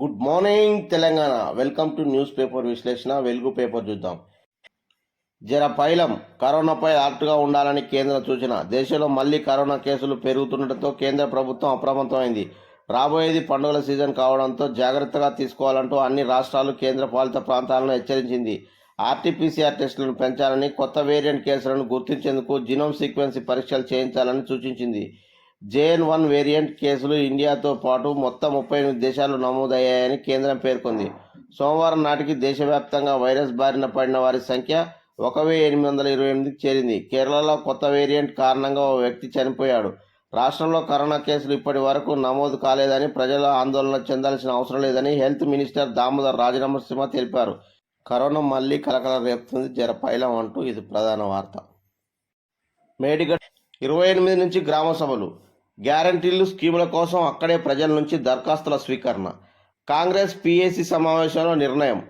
Good morning Telangana. Welcome to newspaper విశ్లేషణ. Velugu paper చూద్దాం. జర పైలం కరోనాపై అలర్ట్గా ఉండాలని కేంద్ర సూచన. దేశంలో మళ్ళీ కరోనా కేసులు పెరుగుతుండటంతో కేంద్ర ప్రభుత్వం అప్రమత్తమైంది. రాబోయేది పండుగల సీజన్ కావడంతో జాగ్రత్తగా తీసుకోవాలంటూ అన్ని రాష్ట్రాలు కేంద్ర పాలిత ప్రాంతాలను హెచ్చరించింది. ఆర్టీపీసీఆర్ టెస్టులను పెంచాలని కొత్త వేరియంట్ కేసులను గుర్తించేందుకు జినోమ్ సీక్వెన్స్ పరీక్షలు చేయించాలని సూచించింది. జేఎన్ వన్ వేరియంట్ కేసులు ఇండియాతో పాటు మొత్తం ముప్పై ఎనిమిది దేశాలు నమోదయ్యాయని కేంద్రం పేర్కొంది. సోమవారం నాటికి దేశవ్యాప్తంగా వైరస్ బారిన పడిన వారి సంఖ్య ఒక వెయ్యి ఎనిమిది వందల ఇరవై ఎనిమిదికి చేరింది. కేరళలో కొత్త వేరియంట్ కారణంగా ఓ వ్యక్తి చనిపోయాడు. రాష్ట్రంలో కరోనా కేసులు ఇప్పటి వరకు నమోదు కాలేదని ప్రజలు ఆందోళన చెందాల్సిన అవసరం లేదని హెల్త్ మినిస్టర్ దామోదర్ రాజనరసింహ తెలిపారు. కరోనా మళ్ళీ కలకల రేపుతుంది జరపైలం అంటూ ఇది ప్రధాన వార్త. మేడిగడ్ ఇరవై ఎనిమిది నుంచి గ్రామ సభలు. గ్యారంటీలు స్కీముల కోసం అక్కడే ప్రజల నుంచి దరఖాస్తుల స్వీకరణ. కాంగ్రెస్ పిఏసీ సమావేశంలో నిర్ణయం.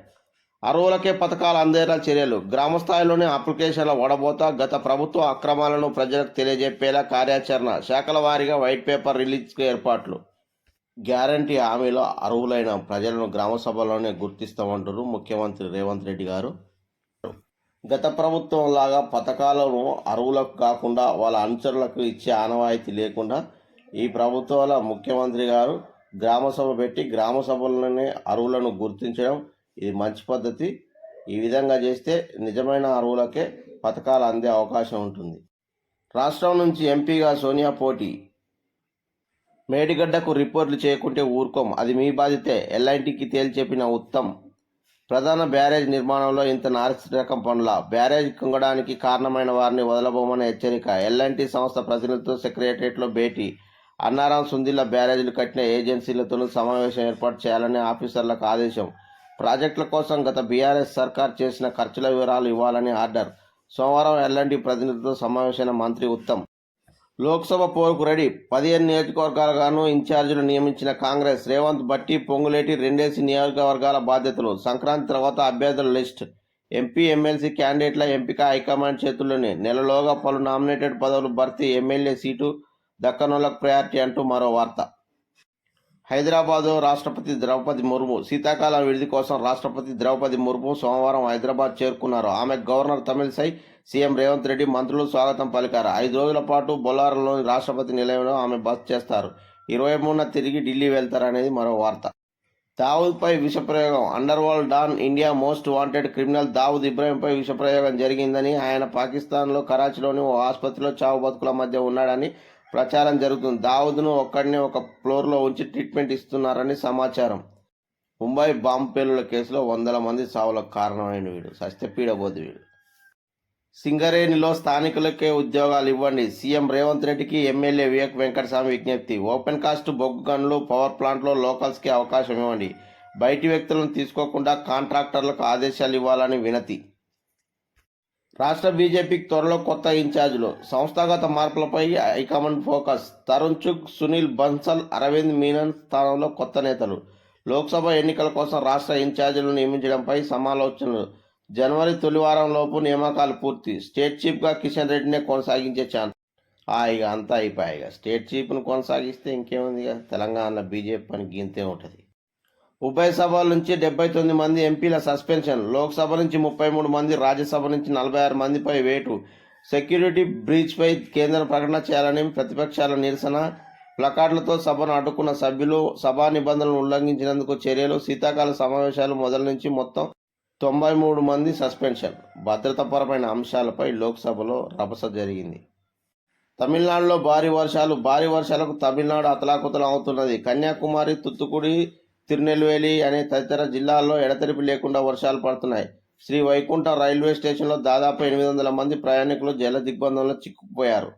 అరువులకే పథకాలు అందేలా చర్యలు. గ్రామ స్థాయిలోనే అప్లికేషన్ల వడబోత గత ప్రభుత్వ అక్రమాలను ప్రజలకు తెలియజెప్పేలా కార్యాచరణ శాఖల వారీగా వైట్ పేపర్ రిలీజ్కు ఏర్పాట్లు. గ్యారంటీ హామీలో అరువులైన ప్రజలను గ్రామ సభలోనే గుర్తిస్తామంటారు ముఖ్యమంత్రి రేవంత్ రెడ్డి గారు. గత ప్రభుత్వం లాగా పథకాలను అరువులకు కాకుండా వాళ్ళ అనుచరులకు ఇచ్చే ఆనవాయితీ లేకుండా ఈ ప్రభుత్వాల ముఖ్యమంత్రి గారు గ్రామ సభ పెట్టి గ్రామ సభలోనే అరువులను గుర్తించడం ఇది మంచి పద్ధతి. ఈ విధంగా చేస్తే నిజమైన అరువులకే పథకాలు అందే అవకాశం ఉంటుంది. రాష్ట్రం నుంచి ఎంపీగా సోనియా పోటీ. మేడిగడ్డకు రిపోర్ట్లు చేయకుంటే ఊరుకోం. అది మీ బాధ్యతే. ఎల్ఐన్టీకి తేల్చెప్పిన ఉత్తమ్. ప్రధాన బ్యారేజ్ నిర్మాణంలో ఇంత నాసిరకం పనుల. బ్యారేజ్ కుంగడానికి కారణమైన వారిని వదలబోమని హెచ్చరిక. ఎల్ఎన్టీ సంస్థ ప్రతినిధులతో సెక్రటరియట్లో భేటీ. అన్నారం సుందిల్ల బ్యారేజీలు కట్టిన ఏజెన్సీలతోనూ సమావేశం ఏర్పాటు చేయాలని ఆఫీసర్లకు ఆదేశం. ప్రాజెక్టుల కోసం గత బీఆర్ఎస్ సర్కార్ చేసిన ఖర్చుల వివరాలు ఇవ్వాలని ఆర్డర్. సోమవారం ఎల్ఎండి ప్రతినిధులతో సమావేశమైన మంత్రి ఉత్తమ్. లోక్సభ పోరుకు రెడీ. పదిహేను నియోజకవర్గాలుగాను ఇన్ఛార్జీలు నియమించిన కాంగ్రెస్ రేవంత్ బట్టి పొంగులేటి రెండేసి నియోజకవర్గాల బాధ్యతలు. సంక్రాంతి తర్వాత అభ్యర్థుల లిస్ట్. ఎంపీ ఎమ్మెల్సీ క్యాండిడేట్ల ఎంపిక హైకమాండ్ చేతుల్లోనే. నెలలోగా పలు నామినేటెడ్ పదవులు భర్తీ ఎమ్మెల్యే సీటు దక్కనులకు ప్రయారిటీ అంటూ మరో వార్త. హైదరాబాద్ రాష్ట్రపతి ద్రౌపది ముర్ము శీతాకాలం విడిది కోసం రాష్ట్రపతి ద్రౌపది ముర్ము సోమవారం హైదరాబాద్ చేరుకున్నారు. ఆమె గవర్నర్ తమిళసై సీఎం రేవంత్ రెడ్డి మంత్రులు స్వాగతం పలికారు. ఐదు రోజుల పాటు బొల్లారంలోని రాష్ట్రపతి నిలయంలో ఆమె బస చేస్తారు. ఇరవై మూడున తిరిగి ఢిల్లీ వెళ్తారనేది మరో వార్త. దావూద్పై విషప్రయోగం. Underworld don India most wanted criminal Dawood ఇబ్రాహీంపై విషప్రయోగం జరిగిందని ఆయన పాకిస్తాన్లో కరాచీలోని ఓ ఆసుపత్రిలో చావు బతుకుల మధ్య ఉన్నాడని ప్రచారం జరుగుతుంది. దావుద్ను ఒక్కడినే ఒక ఫ్లోర్లో ఉంచి ట్రీట్మెంట్ ఇస్తున్నారని సమాచారం. ముంబై బాంబు పేలుల కేసులో వందల మంది సావులకు కారణమైన వీడు. సస్యపీడబోదు వీడు. సింగరేణిలో స్థానికులకే ఉద్యోగాలు ఇవ్వండి. సీఎం రేవంత్ రెడ్డికి ఎమ్మెల్యే వివేక్ వెంకటస్వామి విజ్ఞప్తి. ఓపెన్ కాస్ట్ బొగ్గు గన్లు పవర్ ప్లాంట్లో లోకల్స్కి అవకాశం ఇవ్వండి. బయటి వ్యక్తులను తీసుకోకుండా కాంట్రాక్టర్లకు ఆదేశాలు ఇవ్వాలని వినతి. రాష్ట్ర బీజేపీకి త్వరలో కొత్త ఇన్ఛార్జీలు. సంస్థాగత మార్పులపై హైకమాండ్ ఫోకస్. తరుణ్ చుక్ సునీల్ బన్సల్ అరవింద్ మీనన్ స్థానంలో కొత్త నేతలు. లోక్సభ ఎన్నికల కోసం రాష్ట్ర ఇన్ఛార్జీలను నియమించడంపై సమాలోచనలు. జనవరి తొలి వారంలోపు నియామకాలు పూర్తి. స్టేట్ చీఫ్గా కిషన్ రెడ్డినే కొనసాగించే ఛాన్స్. ఆ ఇక అంతా అయిపోయాయి స్టేట్ చీఫ్ను కొనసాగిస్తే ఇంకేముంది తెలంగాణలో బీజేపీ పని గీంతే ఉంటుంది. ఉభయ సభల నుంచి డెబ్బై తొమ్మిది మంది ఎంపీల సస్పెన్షన్. లోక్సభ నుంచి ముప్పై మూడు మంది రాజ్యసభ నుంచి నలభై ఆరు మందిపై వేటు. సెక్యూరిటీ బ్రీచ్పై కేంద్రం ప్రకటన చేయాలని ప్రతిపక్షాల నిరసన. ప్లకార్డులతో సభను అడ్డుకున్న సభ్యులు సభా నిబంధనలు ఉల్లంఘించినందుకు చర్యలు. శీతాకాల సమావేశాలు మొదల నుంచి మొత్తం తొంభై మూడు మంది సస్పెన్షన్. భద్రతాపరమైన అంశాలపై లోక్సభలో రభస జరిగింది. తమిళనాడులో భారీ వర్షాలు భారీ వర్షాలకు తమిళనాడు అతలాకుతలం అవుతున్నది. కన్యాకుమారి తుత్తుకుడి తిరునెల్వేలి అనే తదితర జిల్లాల్లో ఎడతెరిపి లేకుండా వర్షాలు పడుతున్నాయి. శ్రీ వైకుంఠ రైల్వే స్టేషన్లో దాదాపు ఎనిమిది వందల మంది ప్రయాణికులు జల దిగ్బంధంలో చిక్కుపోయారు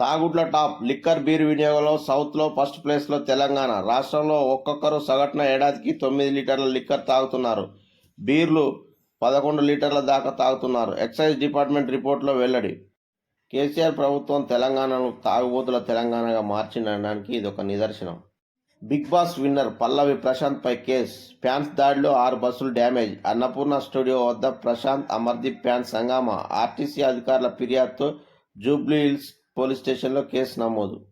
తాగుడ్ల టాప్ లిక్కర్ బీర్ వినియోగంలో సౌత్లో ఫస్ట్ ప్లేస్లో తెలంగాణ. రాష్ట్రంలో ఒక్కొక్కరు సగటున ఏడాదికి తొమ్మిది లీటర్ల లిక్కర్ తాగుతున్నారు. బీర్లు పదకొండు లీటర్ల దాకా తాగుతున్నారు. ఎక్సైజ్ డిపార్ట్మెంట్ రిపోర్ట్లో వెల్లడి. కేసీఆర్ ప్రభుత్వం తెలంగాణను తాగుబోతుల తెలంగాణగా మార్చిండడానికి ఇది ఒక నిదర్శనం. Big boss winner Pallavi Prashanth పై కేస్. ఫ్యాన్స్ దాడిలో ఆరు బస్సులు డ్యామేజ్. అన్నపూర్ణ స్టూడియో వద్ద ప్రశాంత్ అమర్దీప్ ఫ్యాన్స్ హంగామా ఆర్టీసీ అధికారుల ఫిర్యాదుతో జూబ్లీ హిల్స్ పోలీస్ స్టేషన్లో కేసు నమోదు.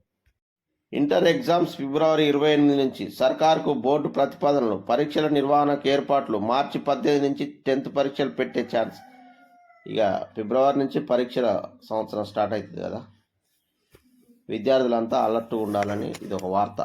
ఇంటర్ ఎగ్జామ్స్ ఫిబ్రవరి ఇరవై ఎనిమిది నుంచి సర్కార్కు బోర్డు ప్రతిపాదనలు పరీక్షల నిర్వహణకు ఏర్పాట్లు మార్చి పద్దెనిమిది నుంచి టెన్త్ పరీక్షలు పెట్టే ఛాన్స్. ఇక ఫిబ్రవరి నుంచి పరీక్షల సంవత్సరం స్టార్ట్ అవుతుంది కదా. విద్యార్థులంతా అలర్ట్ ఉండాలని ఇది ఒక వార్త.